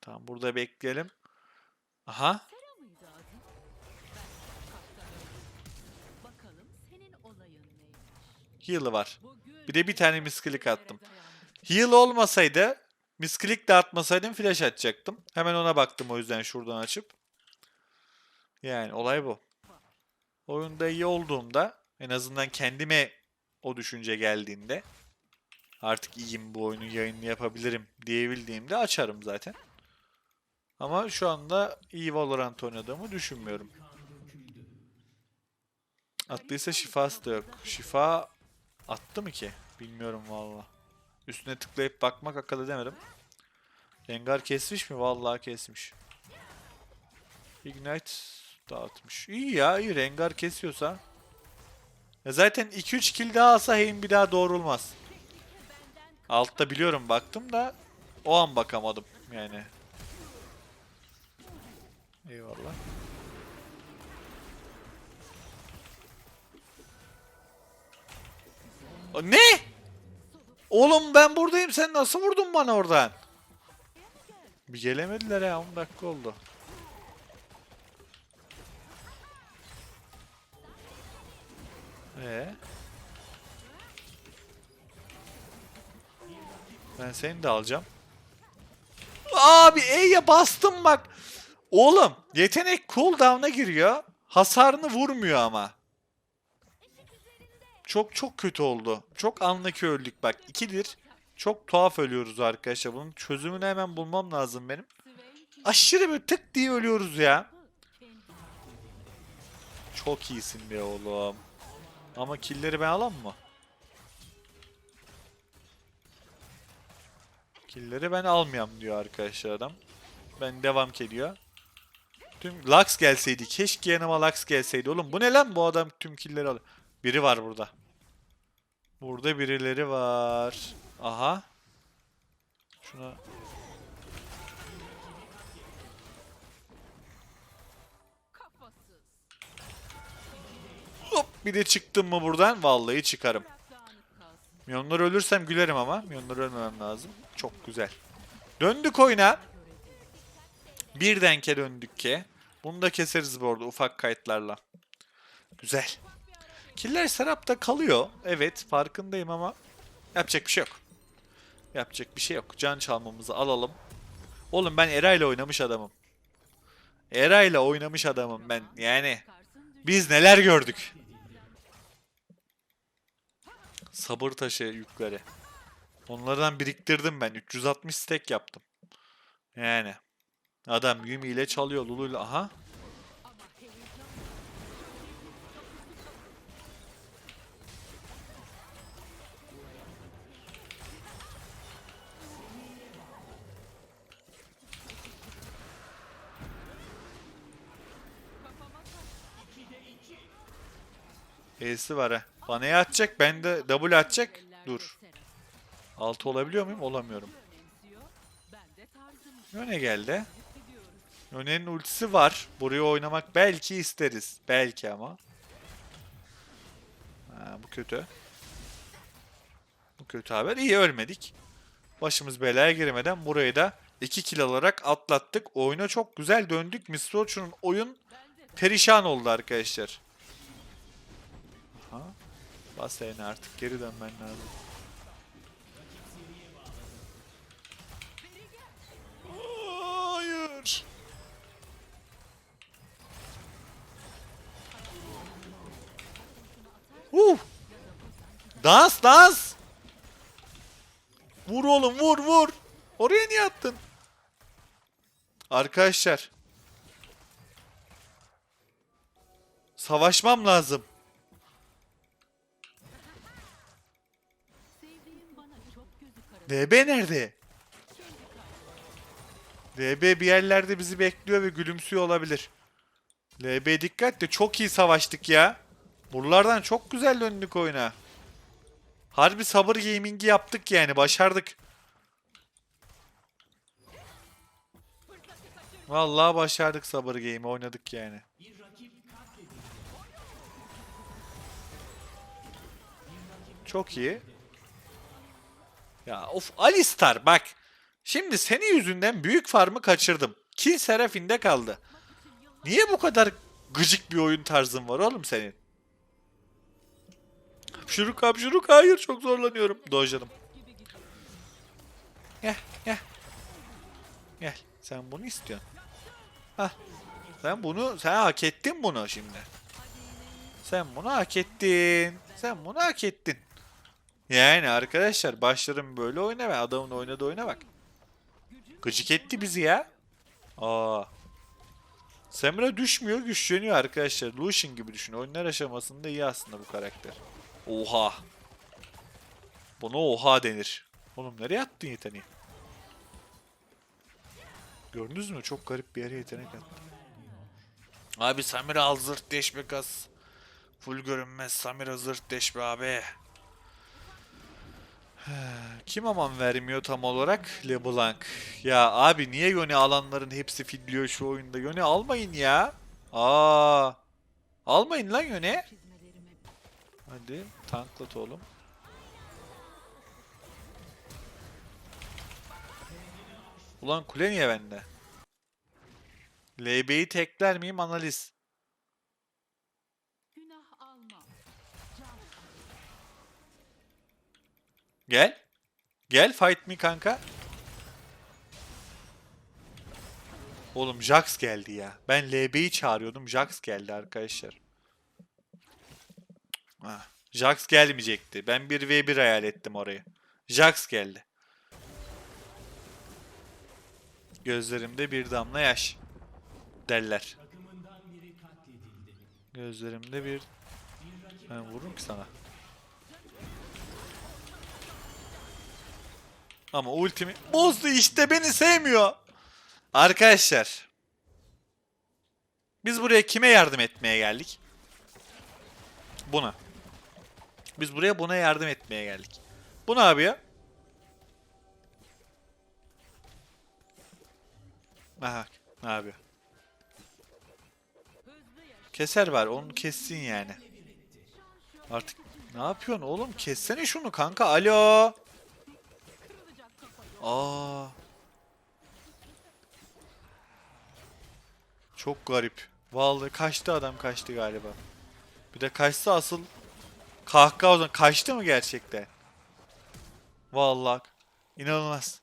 Tamam burada bekleyelim. Aha. Heal'ı var. Bir de bir tane misklik attım. Heal olmasaydı misklik de atmasaydım flash atacaktım. Hemen ona baktım o yüzden şuradan açıp. Yani olay bu. Oyunda iyi olduğumda en azından kendime o düşünce geldiğinde artık iyiyim bu oyunu yayını yapabilirim diyebildiğimde açarım zaten. Ama şu anda iyi Valorant oynadığımı düşünmüyorum. Attıysa şifası da yok. Şifa attı mı ki? Bilmiyorum valla. Üstüne tıklayıp bakmak akıl edemedim. Rengar kesmiş mi? Vallahi kesmiş. Ignite dağıtmış. İyi ya iyi Rengar kesiyorsa. Ya zaten 2-3 kill daha alsa Heim bir daha doğrulmaz. Altta biliyorum baktım da o an bakamadım yani. Eyvallah. Ne? Oğlum ben buradayım sen nasıl vurdun bana oradan? Bir gelemediler ya 10 dakika oldu. Ee? Ben seni de alacağım. Abi E'ye bastım bak. Oğlum yetenek cooldown'a giriyor. Hasarını vurmuyor ama. Çok çok kötü oldu. Çok anlaki öldük bak. İkidir. Çok tuhaf ölüyoruz arkadaşlar. Bunun çözümünü hemen bulmam lazım benim. Aşırı bir tık diye ölüyoruz ya. Çok iyisin be oğlum. Ama killleri ben alam mı? Killleri ben almayam diyor arkadaşlar adam. Ben devam ediyor. Tüm Lux gelseydi. Keşke yanıma Lux gelseydi. Oğlum bu ne lan bu adam tüm killleri alıyor. Biri var burada. Burada birileri var. Aha. Şuna hop bir de çıktım mı buradan vallahi çıkarım. Milyonlar ölürsem gülerim ama. Milyonlar ölmemem lazım. Çok güzel. Döndük oyuna. Bir denke döndük ki. Bunu da keseriz bu arada ufak kayıtlarla. Güzel. Killer Serap'ta kalıyor. Evet farkındayım ama yapacak bir şey yok. Yapacak bir şey yok. Can çalmamızı alalım. Oğlum ben Era ile oynamış adamım. Era ile oynamış adamım ben. Yani biz neler gördük. Sabır taşı yükleri. Onlardan biriktirdim ben. 360 stack yaptım. Yani. Adam Yumi ile çalıyor. Lulu ile. Aha. E'si var ha. Bana E atacak. Ben de W atacak. Dur. Altı olabiliyor muyum? Olamıyorum. Yöne geldi. Yöne'nin ultisi var. Buraya oynamak belki isteriz. Belki ama. Ha, bu kötü. Bu kötü haber. İyi ölmedik. Başımız belaya girmeden burayı da 2 kill alarak atlattık. Oyuna çok güzel döndük. Orchun'un oyun perişan oldu arkadaşlar. Aha. Bas yine artık geri dönmen lazım. Hayır. Uh. Dans dans. Vur oğlum vur vur. Oraya niye attın? Arkadaşlar. Savaşmam lazım. DB nerede? DB bir yerlerde bizi bekliyor ve gülümsüyor olabilir. LB dikkat de çok iyi savaştık ya. Buralardan çok güzel döndük oyuna. Harbi sabır gaming'i yaptık yani başardık. Vallahi başardık sabır game'i oynadık yani. Çok iyi. Ya of Alistar bak. Şimdi senin yüzünden büyük farmı kaçırdım. Kill Seraphine kaldı. Niye bu kadar gıcık bir oyun tarzın var oğlum senin? Hapşuruk hapşuruk hayır çok zorlanıyorum. Dojladım. Gel gel. Gel sen bunu istiyorsun. Hah. Sen bunu sen hak ettin bunu şimdi. Sen bunu hak ettin. Sen bunu hak ettin. Yani arkadaşlar başlarım böyle oyna ve adamın oynadığı oyuna bak. Gıcık etti bizi ya. Aa. Semra düşmüyor güçleniyor arkadaşlar. Lucian gibi düşün. Oyunlar aşamasında iyi aslında bu karakter. Oha. Buna oha denir. Oğlum nereye attın yeteneği? Gördünüz mü? Çok garip bir yere yetenek attı. Abi Samira al zırt deşme kas. Full görünmez Samira zırt deşme abi. Kim aman vermiyor tam olarak? LeBlanc. Ya abi niye Yone alanların hepsi fidliyor şu oyunda? Yone almayın ya. Aa. Almayın lan Yone. Hadi tanklat oğlum. Ulan kule niye bende? LB'yi tekler miyim analiz. Gel. Gel fight me kanka. Oğlum Jax geldi ya. Ben LB'yi çağırıyordum. Jax geldi arkadaşlar. Ah, Jax gelmeyecekti. Ben 1v1 hayal ettim orayı. Jax geldi. Gözlerimde bir damla yaş. Derler. Gözlerimde bir... Ben vururum ki sana. Ama ultimi bozdu işte beni sevmiyor. Arkadaşlar. Biz buraya kime yardım etmeye geldik? Buna. Biz buraya buna yardım etmeye geldik. Bu ne yapıyor? Aha ne yapıyor? Keser var onu kessin yani. Artık ne yapıyorsun oğlum? Kessene şunu kanka. Alo. Aa. Çok garip. Vallahi kaçtı adam kaçtı galiba. Bir de kaçsa asıl kahkaha o zaman kaçtı mı gerçekten? Vallahi inanılmaz.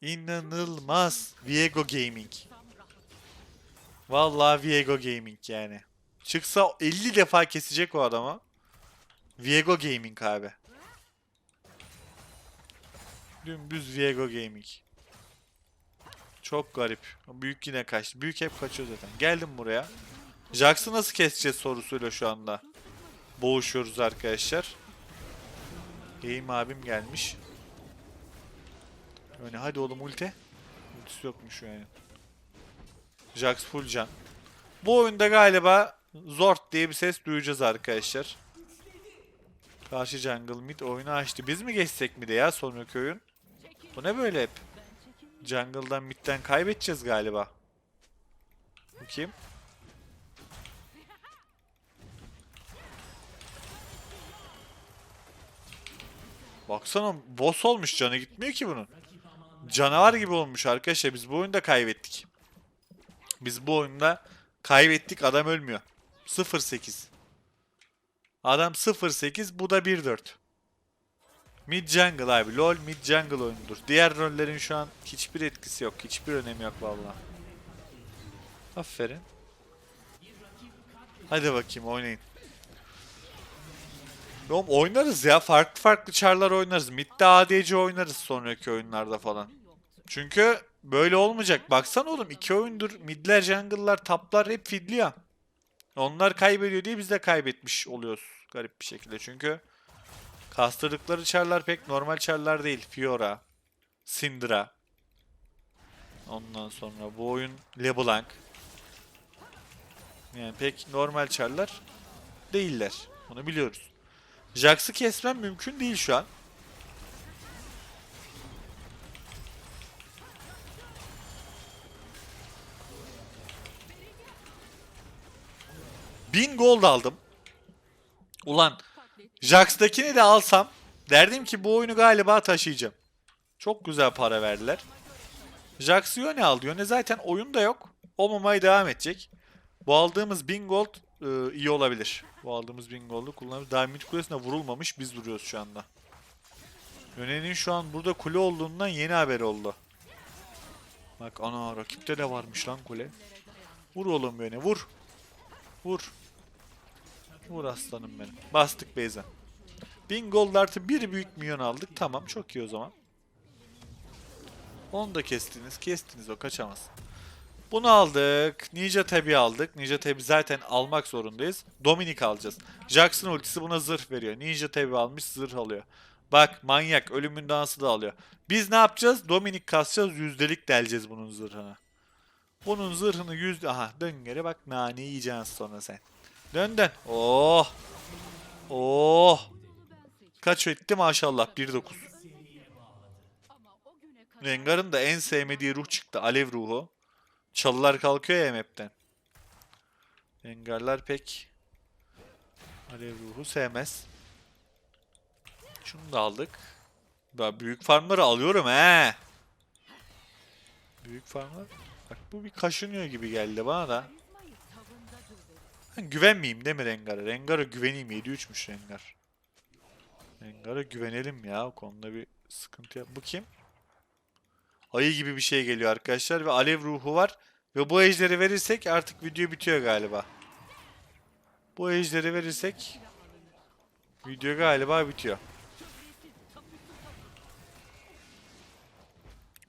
İnanılmaz. Viego Gaming. Vallahi Viego Gaming yani. Çıksa 50 defa kesecek o adama. Viego Gaming abi. Dümdüz Viego Gaming. Çok garip. Büyük yine kaçtı. Büyük hep kaçıyor zaten. Geldim buraya. Jax'ı nasıl keseceğiz sorusuyla şu anda. Boğuşuyoruz arkadaşlar. Game abim gelmiş. Yani hadi oğlum ulti. Ultisi yokmuş yani. Jax full can. Bu oyunda galiba Zort diye bir ses duyacağız arkadaşlar. Karşı jungle mid oyunu açtı. Biz mi geçsek mi de ya sonraki oyun? Bu ne böyle hep? Jungle'dan midden kaybedeceğiz galiba. Bu kim? Baksana boss olmuş canı gitmiyor ki bunun. Canavar gibi olmuş arkadaşlar. Biz bu oyunda kaybettik. Biz bu oyunda kaybettik. Adam ölmüyor. 0-8. Adam 0-8 bu da 1-4. Mid jungle abi. LoL mid jungle oyundur. Diğer rollerin şu an hiçbir etkisi yok. Hiçbir önemi yok vallahi. Aferin. Hadi bakayım oynayın. Oğlum oynarız ya. Farklı farklı çarlar oynarız. Mid'de ADC oynarız sonraki oyunlarda falan. Çünkü böyle olmayacak. Baksana oğlum iki oyundur midler, jungle'lar, taplar hep fidliyor. Onlar kaybediyor diye biz de kaybetmiş oluyoruz garip bir şekilde. Çünkü kastırdıkları çarlar pek normal çarlar değil. Fiora, Syndra. Ondan sonra bu oyun LeBlanc. Yani pek normal çarlar değiller. Onu biliyoruz. Jax'ı kesmem mümkün değil şu an. Bin gold aldım. Ulan Jax'takini de alsam Derdim ki bu oyunu galiba taşıyacağım. Çok güzel para verdiler. Jax Yone aldı. Yone zaten oyunda yok. Olmamaya devam edecek. Bu aldığımız 1000 gold e, iyi olabilir. Bu aldığımız 1000 gold'u kullanabilir. Daha kulesine vurulmamış. Biz duruyoruz şu anda. Yone'nin şu an burada kule olduğundan yeni haber oldu. Bak ana rakipte de varmış lan kule. Vur oğlum Yone vur. Vur. Vur aslanım benim. Bastık Beyza. 1000 gold artı bir büyük milyon aldık. Tamam çok iyi o zaman. Onu da kestiniz. Kestiniz o kaçamaz. Bunu aldık. Ninja Tab'i aldık. Ninja Tab'i zaten almak zorundayız. Dominic alacağız. Jackson ultisi buna zırh veriyor. Ninja Tab'i almış zırh alıyor. Bak manyak ölümün dansı da alıyor. Biz ne yapacağız? Dominic kasacağız. Yüzdelik deleceğiz bunun zırhına. Bunun zırhını yüzde... Aha dön geri bak nane yiyeceksin sonra sen. Dön dön. Oh. Oh. Kaç etti maşallah 1.9. Ama o güne kadar Rengar'ın da en sevmediği ruh çıktı. Alev ruhu. Çalılar kalkıyor ya map'ten. Rengarlar pek Alev ruhu sevmez. Şunu da aldık. Ben büyük farmları alıyorum he. Büyük farmlar. Bak bu bir kaşınıyor gibi geldi bana da. karizmayı tavında dur dedi. Ben güvenmeyeyim değil mi Rengar'a? Rengar'a güveneyim. 7-3'müş Rengar. Rengar'a güvenelim ya. O konuda bir sıkıntı yok. Bu kim? Ayı gibi bir şey geliyor arkadaşlar ve alev ruhu var. Ve bu ejderi verirsek artık video bitiyor galiba. Bu ejderi verirsek video galiba bitiyor.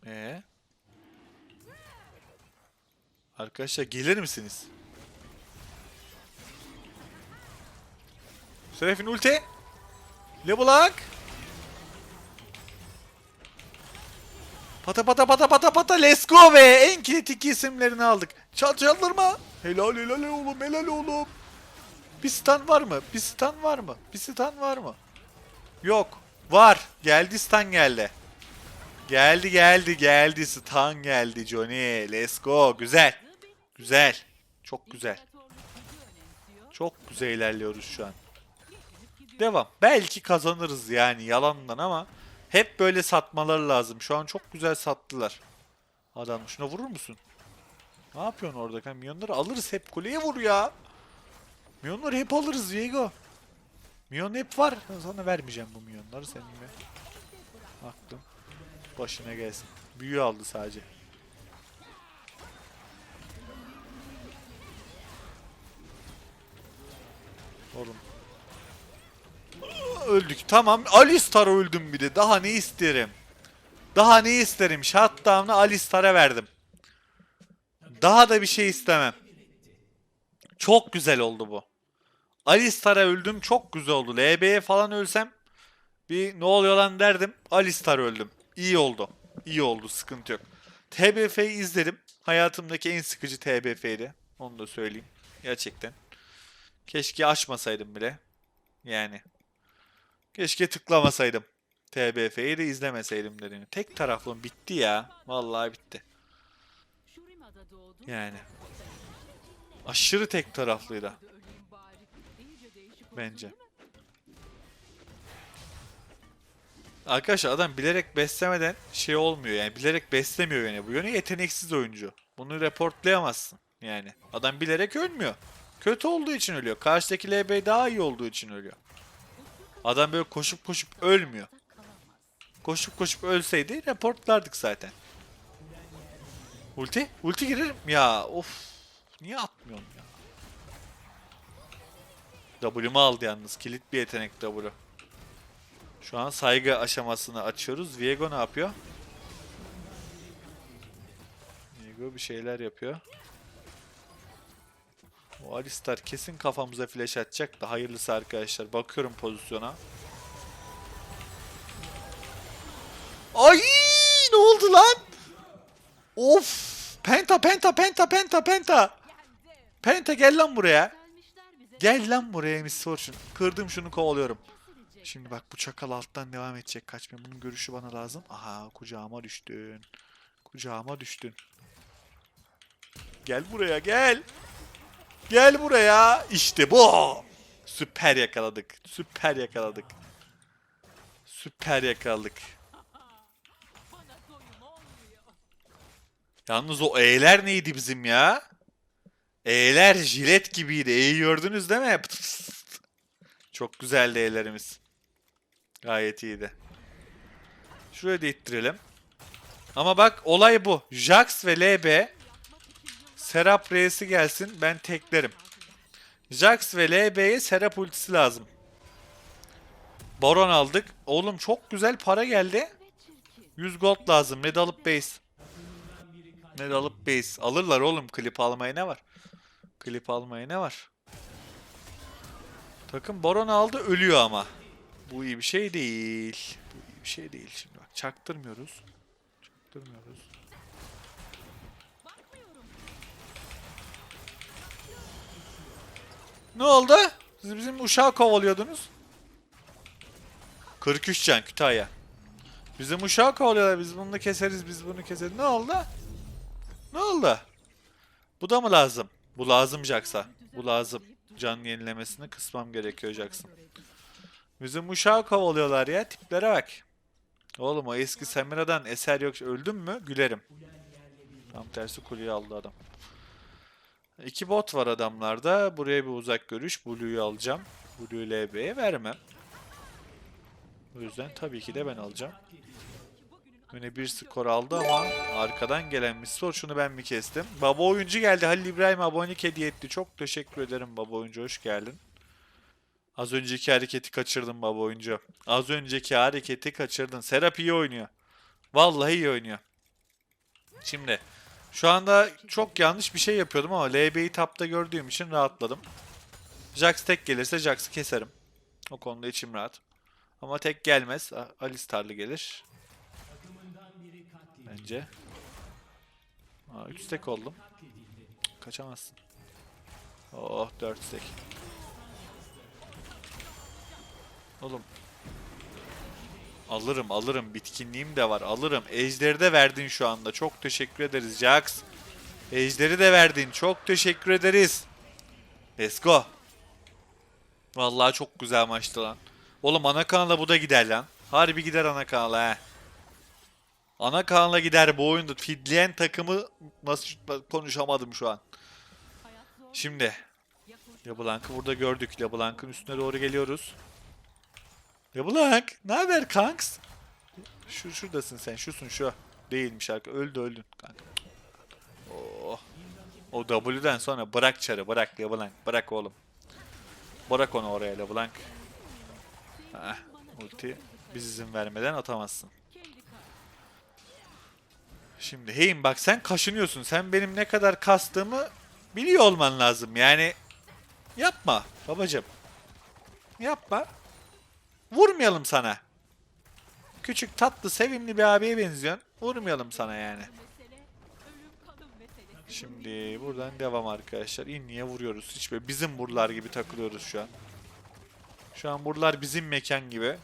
Ee? Arkadaşlar gelir misiniz? Serafin ulti. Levelak. Pata pata pata pata pata let's go be. En kritik isimlerini aldık. Çal çaldırma. Helal helal oğlum helal oğlum. Bir stun var mı? Bir stun var mı? Bir stun var mı? Yok. Var. Geldi stun geldi. Geldi geldi geldi stun geldi Johnny. Let's go. Güzel. Güzel. Çok güzel. Çok güzel ilerliyoruz şu an. Devam. Belki kazanırız yani yalandan ama hep böyle satmaları lazım. Şu an çok güzel sattılar. Adam şuna vurur musun? Ne yapıyorsun orada? kan? Milyonları alırız hep kuleye vur ya. Milyonları hep alırız Diego. Milyon hep var. Sana vermeyeceğim bu milyonları seninle. Aklım başına gelsin. Büyü aldı sadece. Oğlum öldük. Tamam. Alistar öldüm bir de. Daha ne isterim? Daha ne isterim? Shutdown'ı Alistar'a verdim. Daha da bir şey istemem. Çok güzel oldu bu. Alistar'a öldüm. Çok güzel oldu. LB'ye falan ölsem bir ne oluyor lan derdim. Alistar öldüm. İyi oldu. İyi oldu. Sıkıntı yok. TBF'yi izledim. Hayatımdaki en sıkıcı TBF'ydi. Onu da söyleyeyim. Gerçekten. Keşke açmasaydım bile. Yani. Keşke tıklamasaydım. TBF'yi de izlemeseydim dediğini. Tek taraflı bitti ya. Vallahi bitti. Yani. Aşırı tek taraflıydı. Bence. Arkadaşlar adam bilerek beslemeden şey olmuyor yani bilerek beslemiyor yani bu yöne yeteneksiz oyuncu. Bunu reportlayamazsın yani. Adam bilerek ölmüyor. Kötü olduğu için ölüyor. Karşıdaki LB daha iyi olduğu için ölüyor. Adam böyle koşup koşup ölmüyor. Koşup koşup ölseydi reportlardık zaten. Ulti? Ulti girerim. Ya of. Niye atmıyorsun ya? W'mu aldı yalnız. Kilit bir yetenek W. Şu an saygı aşamasını açıyoruz. Viego ne yapıyor? Viego bir şeyler yapıyor. O Alistar kesin kafamıza flash atacak da hayırlısı arkadaşlar. Bakıyorum pozisyona. Ay ne oldu lan? Of! Penta penta penta penta penta. Penta gel lan buraya. Gel lan buraya Miss Fortune. Kırdım şunu kovalıyorum. Şimdi bak bu çakal alttan devam edecek kaçmaya. Bunun görüşü bana lazım. Aha kucağıma düştün. Kucağıma düştün. Gel buraya gel. Gel buraya. İşte bu. Süper yakaladık. Süper yakaladık. Süper yakaladık. Yalnız o E'ler neydi bizim ya? E'ler jilet gibiydi. E'yi gördünüz değil mi? Çok güzeldi E'lerimiz. Gayet iyiydi. Şuraya da ittirelim. Ama bak olay bu. Jax ve LB Serap Reis'i gelsin ben teklerim. Jax ve LB'ye Serap ultisi lazım. Baron aldık. Oğlum çok güzel para geldi. 100 gold lazım. Red alıp base. Red alıp base. Alırlar oğlum. Klip almaya ne var? Klip almaya ne var? Takım Baron aldı ölüyor ama. Bu iyi bir şey değil. Bu iyi bir şey değil. Şimdi bak çaktırmıyoruz. Çaktırmıyoruz. Ne oldu? Siz bizim uşağı kovalıyordunuz. 43 can Kütahya. Bizim uşağı kovalıyorlar. Biz bunu keseriz, biz bunu keseriz. Ne oldu? Ne oldu? Bu da mı lazım? Bu lazım Jax'a. Bu lazım. Can yenilemesini kısmam gerekiyor Jax'ın. Bizim uşağı kovalıyorlar ya. Tiplere bak. Oğlum o eski Samira'dan eser yok. Öldün mü? Gülerim. Tam tersi kuleyi aldı adam. İki bot var adamlarda. Buraya bir uzak görüş. Blue'yu alacağım. Blue'yu LB'ye vermem. O yüzden tabii ki de ben alacağım. Öne bir skor aldı ama arkadan gelen Misfor şunu ben mi kestim? Baba oyuncu geldi. Halil İbrahim abonelik hediye etti. Çok teşekkür ederim baba oyuncu. Hoş geldin. Az önceki hareketi kaçırdın baba oyuncu. Az önceki hareketi kaçırdın. Serap iyi oynuyor. Vallahi iyi oynuyor. Şimdi şu anda çok yanlış bir şey yapıyordum ama LB'yi tapta gördüğüm için rahatladım. Jax tek gelirse Jax'ı keserim. O konuda içim rahat. Ama tek gelmez. Alistar'lı gelir. Bence. Aa, 3 stack oldum. Kaçamazsın. Oh 4 stack. Oğlum. Alırım alırım. Bitkinliğim de var. Alırım. Ejderi de verdin şu anda. Çok teşekkür ederiz Jax. Ejderi de verdin. Çok teşekkür ederiz. Let's go. Vallahi çok güzel maçtı lan. Oğlum ana kanala bu da gider lan. Harbi gider ana kanala he. Ana kanala gider bu oyunda. Fidleyen takımı nasıl konuşamadım şu an. Şimdi. LeBlanc'ı burada gördük. LeBlanc'ın üstüne doğru geliyoruz. LeBlanc ne haber kanks? Şu şuradasın sen. Şusun şu. Değilmiş arka. Öldü öldün kanka. Oh. O W'den sonra bırak çarı bırak LeBlanc. Bırak oğlum. Bırak onu oraya LeBlanc. Heh, ulti biz izin vermeden atamazsın. Şimdi heyim bak sen kaşınıyorsun. Sen benim ne kadar kastığımı biliyor olman lazım. Yani yapma babacım. Yapma. Vurmayalım sana. Küçük tatlı sevimli bir abiye benziyorsun. Vurmayalım sana yani. Şimdi buradan devam arkadaşlar. İnniye vuruyoruz. Hiç böyle bizim buralar gibi takılıyoruz şu an. Şu an buralar bizim mekan gibi.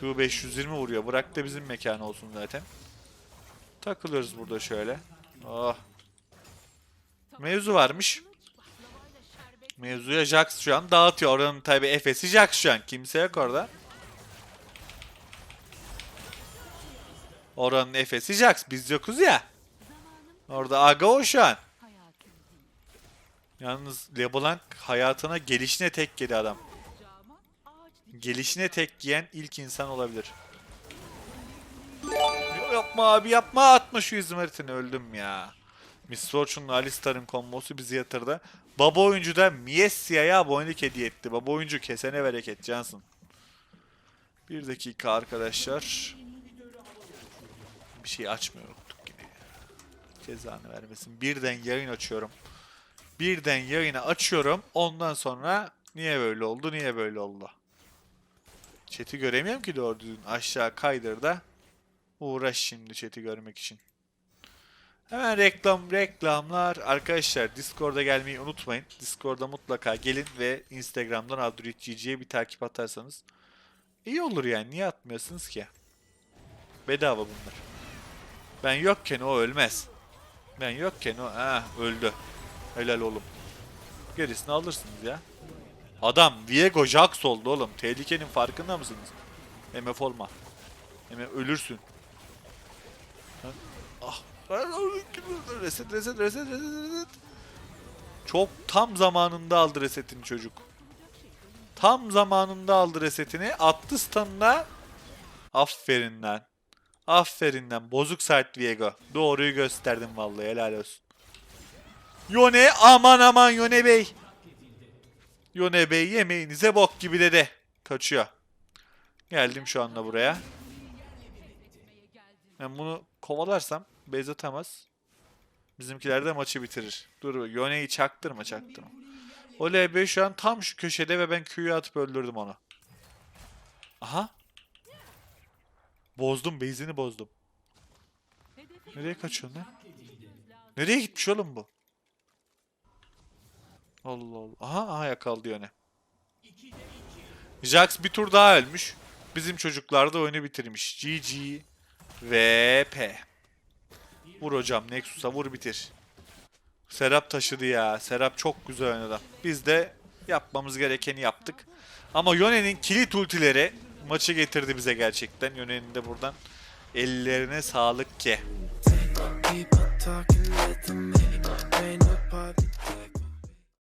Q520 vuruyor. Bırak da bizim mekan olsun zaten. Takılıyoruz burada şöyle. Oh. Mevzu varmış. Mevzuya Jax şu an dağıtıyor. Oranın tabi Efes'i Jax şu an. Kimse yok orada. Oranın Efes'i Jax. Biz yokuz ya. Orada Aga o şu an. Yalnız LeBlanc hayatına gelişine tek yedi adam. Gelişine tek giyen ilk insan olabilir. Yapma abi yapma atma şu izmaritini öldüm ya. Miss Fortune'la Alistar'ın kombosu bizi yatırdı. Baba oyuncu da Miessia'ya abonelik hediye etti. Baba oyuncu kesene bereket Cansın. Bir dakika arkadaşlar. Bir şey açmıyor unuttuk yine. Cezanı vermesin. Birden yayın açıyorum. Birden yayını açıyorum. Ondan sonra niye böyle oldu niye böyle oldu. Chat'i göremiyorum ki doğru düzgün. Aşağı kaydır da uğraş şimdi chat'i görmek için. Hemen reklam reklamlar. Arkadaşlar Discord'a gelmeyi unutmayın. Discord'a mutlaka gelin ve Instagram'dan AdruitGG'ye bir takip atarsanız iyi olur yani. Niye atmıyorsunuz ki? Bedava bunlar. Ben yokken o ölmez. Ben yokken o ha öldü. Helal oğlum. Gerisini alırsınız ya. Adam Viego Jax oldu oğlum. Tehlikenin farkında mısınız? MF olma. MF ölürsün. Reset reset reset reset reset. Çok tam zamanında aldı resetini çocuk. Tam zamanında aldı resetini. Attı stun'ına. Aferin lan. Aferin lan. Bozuk sert Viego. Doğruyu gösterdim vallahi helal olsun. Yone aman aman Yone Bey. Yone Bey yemeğinize bok gibi dedi. Kaçıyor. Geldim şu anda buraya. Ben bunu kovalarsam base atamaz. Bizimkiler de maçı bitirir. Dur Yone'yi çaktırma çaktırma. O LB şu an tam şu köşede ve ben Q'yu atıp öldürdüm onu. Aha. Bozdum base'ini bozdum. Nereye kaçıyorsun lan? Nereye gitmiş oğlum bu? Allah Allah. Aha aha yakaladı Yone. Jax bir tur daha ölmüş. Bizim çocuklar da oyunu bitirmiş. GG. VP. Vur hocam Nexus'a vur bitir. Serap taşıdı ya. Serap çok güzel oynadı. Biz de yapmamız gerekeni yaptık. Ama Yone'nin kilit ultileri maçı getirdi bize gerçekten. Yone'nin de buradan ellerine sağlık ki.